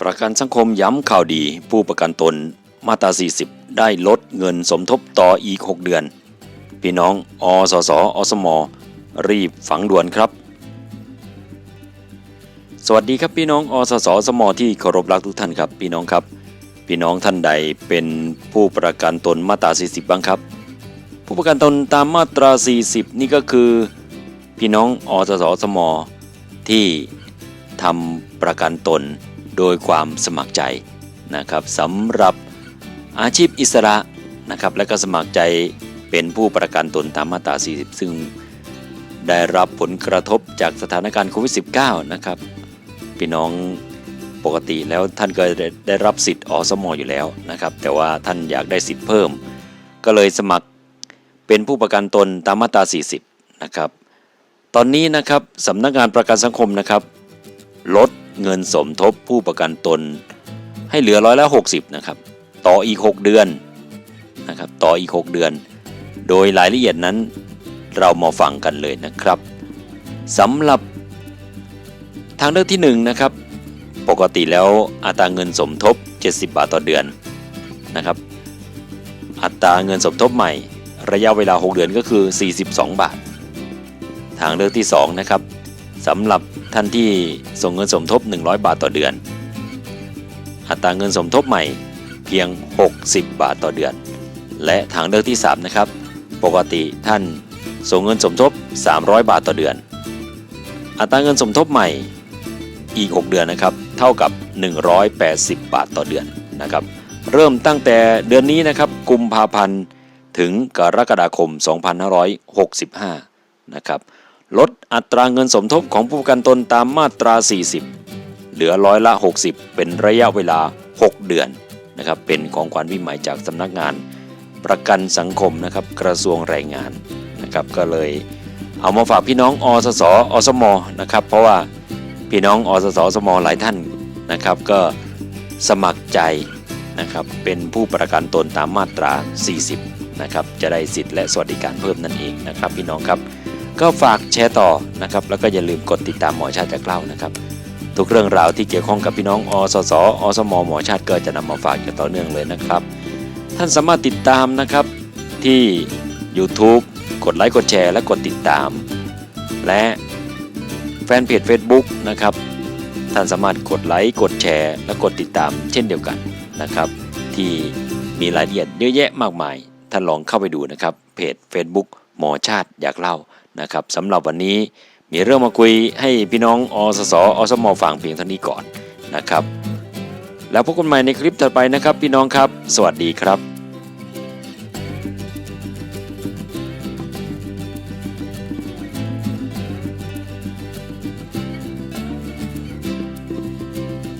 ประกันสังคมย้ำข่าวดีผู้ประกันตนมาตรา 40 ได้ลดเงินสมทบต่ออีก 6 เดือน พี่น้องอสสอสม รีบฝังด่วนครับ สวัสดีครับพี่น้องอสสอสม ที่เคารพรักทุกท่านครับพี่น้องครับ พี่น้องท่านใดเป็นผู้ประกันตนมาตรา 40 บ้างครับ ผู้ประกันตนตามมาตรา 40 นี่ก็คือ พี่น้องอสสอสม ที่ทำประกันตน โดยความสมัครใจนะครับสำหรับอาชีพอิสระนะครับและก็สมัครใจเป็นผู้ประกันตนตามมาตรา 40 ซึ่งได้รับผลกระทบจากสถานการณ์โควิด -19 นะครับพี่น้องปกติแล้วท่านก็ได้ได้รับสิทธิ์อสมออยู่แล้วนะครับแต่ว่าท่านอยากได้สิทธิ์เพิ่ม ก็เลยสมัครเป็นผู้ประกันตนตามมาตรา 40 นะครับ ตอนนี้นะครับสำนักงานประกันสังคมนะครับ ลด เงินสมทบผู้ประกันตน ให้เหลือร้อยละ60นะครับต่ออีก 6 เดือนนะครับต่ออีก 6 เดือน โดยรายละเอียดนั้นเรามาฟังกันเลยนะครับสำหรับทางเลือกที่1นงนะครับปกติแล้วอัตราเงินสมทบ 70 บาทต่อเดือนนะครับอัตราเงินสมทบใหม่ ระยะเวลา 6 เดือนก็คือ 42 บาท ทางเลือกที่2นะครับสำหรับ ท่านที่ส่งเงินสมทบ 100 บาทต่อเดือน อัตราเงินสมทบใหม่เพียง 60 บาทต่อเดือน และทางเลือกที่ 3 นะครับ ปกติท่านส่งเงินสมทบ 300 บาทต่อเดือน อัตราเงินสมทบใหม่อีก 6 เดือนนะครับ เท่ากับ 180 บาทต่อเดือนนะครับ เริ่มตั้งแต่เดือนนี้นะครับ กุมภาพันธ์ ถึงกรกฎาคม 2565 นะครับ ลดอัตราเงินสมทบของผู้ประกันตนตามมาตรา 40 เหลือร้อยละ 60 เป็นระยะเวลา 6 เดือนนะครับเป็นของขวัญปีใหม่จากสำนักงาน ประกันสังคมนะครับกระทรวงแรงงานนะครับก็เลยเอามาฝากพี่น้องอสสอสมนะครับเพราะว่าพี่น้องอสสอสมหลายท่านนะครับก็สมัครใจนะครับเป็นผู้ประกันตนตามมาตรา 40นะครับจะได้สิทธิ์และสวัสดิการเพิ่มนั่นเองนะครับพี่น้องครับ ก็ฝากแชร์ต่อนะครับ แล้วก็อย่าลืมกดติดตามหมอชาติจากเล่านะครับ ทุกเรื่องราวที่เกี่ยวข้องกับพี่น้องอสสอสมหมอชาติก็จะนำมาฝากอย่างต่อเนื่องเลยนะครับ ท่านสามารถติดตามนะครับที่ YouTube กดไลค์กดแชร์และกดติดตาม และแฟนเพจ Facebook นะครับ ท่านสามารถกดไลค์กดแชร์ และกดติดตาม เช่นเดียวกันนะครับ ที่มีรายละเอียดเยอะแยะมากมาย ท่านลองเข้าไปดูนะครับ เพจ Facebook หมอชาติอยากเล่า นะครับสำหรับวันนี้มีเรื่องมาคุยให้พี่น้องอสสอสมฟังเพียงเท่านี้ก่อนนะครับ แล้วพบกันใหม่ในคลิปถัดไปนะครับ พี่น้องครับ สวัสดีครับ